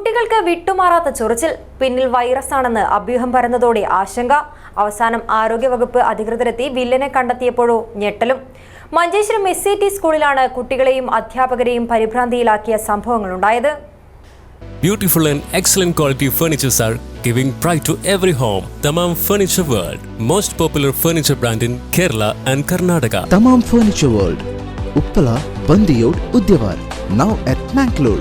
കുട്ടികൾക്ക് വിട്ടുമാറാത്ത ചൊറിച്ചിൽ പിന്നിൽ വൈറസാണെന്ന് അഭ്യൂഹം പരന്നതോടെ ആശങ്ക. അവസാനം ആരോഗ്യവകുപ്പ് അധികൃതരെത്തി വില്ലനെ കണ്ടെത്തിയപ്പോഴോ ഞെട്ടലും. മഞ്ചേശ്വരം എസ് സി ടി സ്കൂളിലാണ് കുട്ടികളെയും അധ്യാപകരെയും പരിഭ്രാന്തിയിലാക്കിയ സംഭവങ്ങൾ സംഭവങ്ങളുണ്ടായത്. Beautiful and excellent quality furnitures are giving pride to every home Thamam Furniture world most popular furniture brand in Kerala and Karnataka Thamam furniture world Uppala Bandiyod Udyavar now at Mangalore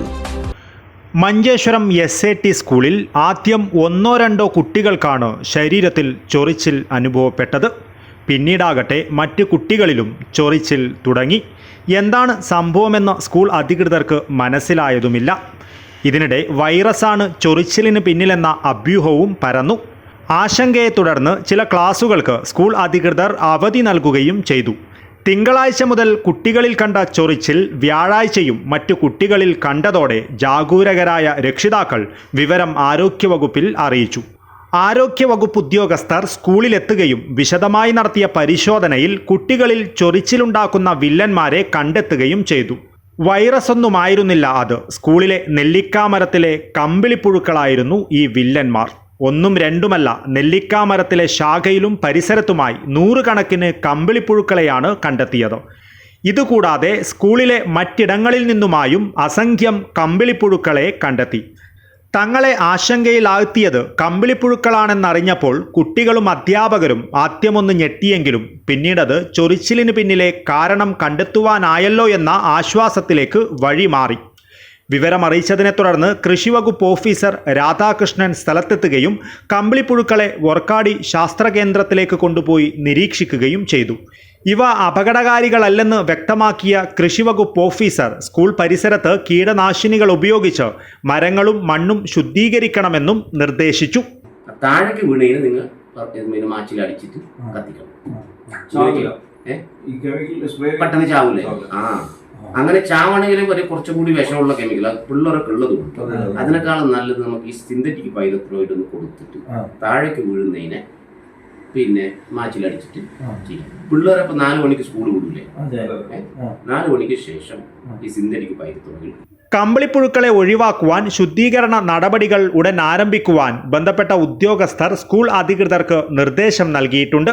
Manjeshwaram S A T സ്കൂളിൽ ആദ്യം ഒന്നോ രണ്ടോ കുട്ടികൾക്കാണ് ശരീരത്തിൽ ചൊറിച്ചിൽ അനുഭവപ്പെട്ടത്. പിന്നീടാകട്ടെ മറ്റ് കുട്ടികളിലും ചൊറിച്ചിൽ തുടങ്ങി. എന്താണ് സംഭവമെന്ന് സ്കൂൾ അധികൃതർക്ക് മനസ്സിലായതുമില്ല. ഇതിനിടെ വൈറസാണ് ചൊറിച്ചിലിന് പിന്നിലെന്ന അഭ്യൂഹവും പരന്നു. ആശങ്കയെ തുടർന്ന് ചില ക്ലാസുകൾക്ക് സ്കൂൾ അധികൃതർ അവധി നൽകുകയും ചെയ്തു. തിങ്കളാഴ്ച മുതൽ കുട്ടികളിൽ കണ്ട ചൊറിച്ചിൽ വ്യാഴാഴ്ചയും മറ്റു കുട്ടികളിൽ കണ്ടതോടെ ജാഗൂരകരായ രക്ഷിതാക്കൾ വിവരം ആരോഗ്യവകുപ്പിൽ അറിയിച്ചു. ആരോഗ്യവകുപ്പ് ഉദ്യോഗസ്ഥർ സ്കൂളിലെത്തുകയും വിശദമായി നടത്തിയ പരിശോധനയിൽ കുട്ടികളിൽ ചൊറിച്ചിലുണ്ടാക്കുന്ന വില്ലന്മാരെ കണ്ടെത്തുകയും ചെയ്തു. വൈറസ് ഒന്നുമായിരുന്നില്ല അത്. സ്കൂളിലെ നെല്ലിക്കാമരത്തിലെ കമ്പിളിപ്പുഴുക്കളായിരുന്നു ഈ വില്ലന്മാർ. ഒന്നും രണ്ടുമല്ല നെല്ലിക്കാമരത്തിലെ ശാഖയിലും പരിസരത്തുമായി നൂറുകണക്കിന് കമ്പിളിപ്പുഴുക്കളെയാണ് കണ്ടെത്തിയത്. ഇതുകൂടാതെ സ്കൂളിലെ മറ്റിടങ്ങളിൽ നിന്നുമായും അസംഖ്യം കമ്പിളിപ്പുഴുക്കളെ കണ്ടെത്തി. തങ്ങളെ ആശങ്കയിലാഴ്ത്തിയത് കമ്പിളിപ്പുഴുക്കളാണെന്നറിഞ്ഞപ്പോൾ കുട്ടികളും അധ്യാപകരും ആദ്യമൊന്ന് ഞെട്ടിയെങ്കിലും പിന്നീടത് ചൊറിച്ചിലിന് പിന്നിലെ കാരണം കണ്ടെത്തുവാനായല്ലോ എന്ന ആശ്വാസത്തിലേക്ക് വഴിമാറി. വിവരമറിയിച്ചതിനെ തുടർന്ന് കൃഷിവകുപ്പ് ഓഫീസർ രാധാകൃഷ്ണൻ സ്ഥലത്തെത്തുകയും കമ്പിളിപ്പുഴുക്കളെ വർക്കാടി ശാസ്ത്രകേന്ദ്രത്തിലേക്ക് കൊണ്ടുപോയി നിരീക്ഷിക്കുകയും ചെയ്തു. ഇവ അപകടകാരികളല്ലെന്ന് വ്യക്തമാക്കിയ കൃഷിവകുപ്പ് ഓഫീസർ സ്കൂൾ പരിസരത്ത് കീടനാശിനികൾ ഉപയോഗിച്ച് മരങ്ങളും മണ്ണും ശുദ്ധീകരിക്കണമെന്നും നിർദ്ദേശിച്ചു. താഴേക്ക് വീണതിന് നിങ്ങൾ മാച്ചിൽ അടിച്ചിട്ട് കത്തിക്കണം. പെട്ടെന്ന് ചാവൂലേ? ആ. അങ്ങനെ ചാവണമെങ്കിൽ ഒരു കുറച്ചും കൂടി വിഷമുള്ള കെമിക്കൽ അത് പിള്ളേരൊക്കെ ഉള്ളത് അതെ. അതിനേക്കാളും നല്ലത് നമുക്ക് ഈ സിന്തറ്റിക് പൈലത്തിലോയിട്ട് ഒന്ന് കൊടുത്തിട്ട് താഴേക്ക് വീഴുന്നതിനെ പിന്നെ മാച്ചിലടിച്ചിട്ട്. ചെയ്യും. പിള്ളേരെ ഇപ്പൊ നാല് മണിക്ക് സ്കൂൾ വിടൂലേ? നാലു നാല് മണിക്ക് ശേഷം ഈ സിന്തറ്റിക് പൈലത്തോട് കമ്പിളിപ്പുഴുക്കളെ ഒഴിവാക്കുവാൻ ശുദ്ധീകരണ നടപടികൾ ഉടൻ ആരംഭിക്കുവാൻ ബന്ധപ്പെട്ട ഉദ്യോഗസ്ഥർ സ്കൂൾ അധികൃതർക്ക് നിർദ്ദേശം നൽകിയിട്ടുണ്ട്.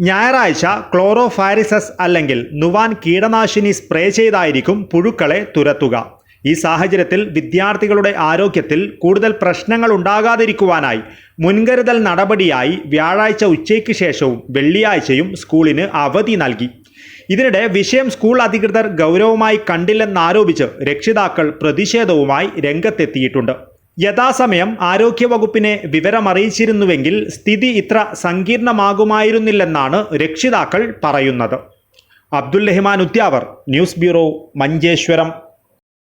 ഞായറാഴ്ച ക്ലോറോഫാരിസസ് അല്ലെങ്കിൽ നുവാൻ കീടനാശിനി സ്പ്രേ ചെയ്തായിരിക്കും പുഴുക്കളെ തുരത്തുക. ഈ സാഹചര്യത്തിൽ വിദ്യാർത്ഥികളുടെ ആരോഗ്യത്തിൽ കൂടുതൽ പ്രശ്നങ്ങൾ ഉണ്ടാകാതിരിക്കുവാനായി മുൻകരുതൽ നടപടിയായി വ്യാഴാഴ്ച ഉച്ചയ്ക്ക് ശേഷവും വെള്ളിയാഴ്ചയും സ്കൂളിന് അവധി നൽകി. ഇതിനിടെ വിഷയം സ്കൂൾ അധികൃതർ ഗൗരവമായി കണ്ടില്ലെന്നാരോപിച്ച് രക്ഷിതാക്കൾ പ്രതിഷേധവുമായി രംഗത്തെത്തിയിട്ടുണ്ട്. യഥാസമയം ആരോഗ്യവകുപ്പിനെ വിവരമറിയിച്ചിരുന്നുവെങ്കിൽ സ്ഥിതി ഇത്ര സങ്കീർണമാകുമായിരുന്നില്ലെന്നാണ് രക്ഷിതാക്കൾ പറയുന്നത്. Abdul Rahman Udyavar news bureau Manjeshwaram.